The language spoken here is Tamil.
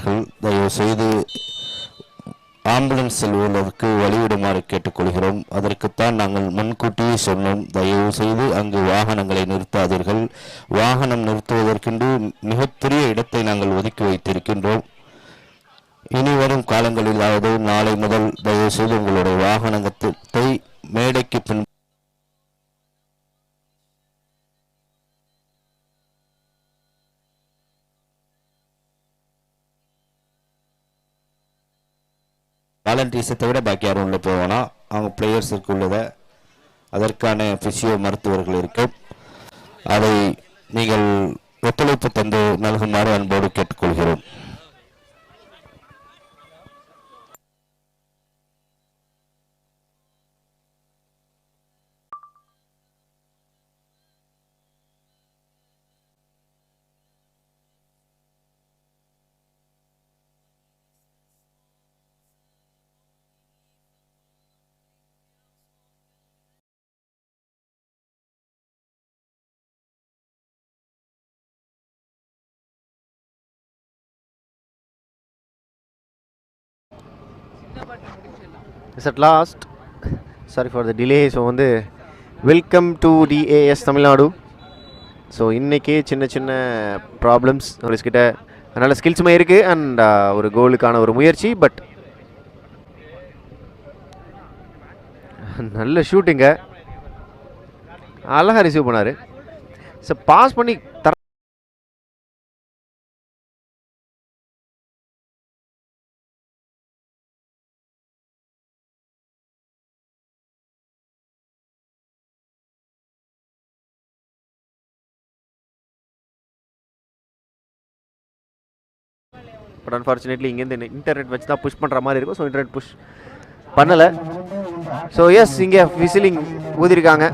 இருக்கிறார்கள் தயவு செய்து ஆம்புலன்ஸ் செல்வதற்கு வழிவிடுமாறு கேட்டுக்கொள்கிறோம். அதற்குத்தான் நாங்கள் முன்கூட்டியே சொன்னோம். தயவு செய்து அங்கு வாகனங்களை நிறுத்தாதீர்கள். வாகனம் நிறுத்துவதற்கென்று மிகப்பெரிய இடத்தை நாங்கள் ஒதுக்கி வைத்திருக்கின்றோம். இனி வரும் காலங்களிலாவது நாளை முதல் தயவு செய்து உங்களுடைய வாகனத்தை மேடைக்கு பின் வாலண்டியர்ஸை தவிர பாக்கி யாரும் உள்ள போவானா அவங்க பிளேயர்ஸுக்கு உள்ளதை அதற்கான பிசியோ மருத்துவர்கள் இருக்கும் அதை நீங்கள் ஒத்துழைப்பு தந்து நல்குமாறு அன்போடு கேட்டுக்கொள்கிறோம். Is at last sorry for the delay so வந்து welcome to DAS Tamil Nadu so இன்றைக்கி சின்ன சின்ன ப்ராப்ளம்ஸ் கிட்ட அதனால் ஸ்கில்ஸுமே இருக்குது அண்ட் uh, ஒரு கோலுக்கான ஒரு முயற்சி பட் நல்ல ஷூட்டிங்க அழகாக ரிசீவ் பண்ணார். ஸோ பாஸ் பண்ணி பட் அன்ஃபார்ச்சுனேட்லி இங்கேருந்து இன்டர்நெட் வச்சு தான் புஷ் பண்ணுற மாதிரி இருக்கும். ஸோ இன்டர்நெட் புஷ் பண்ணலை. ஸோ எஸ் இங்கே விசிலிங் ஊதிருக்காங்க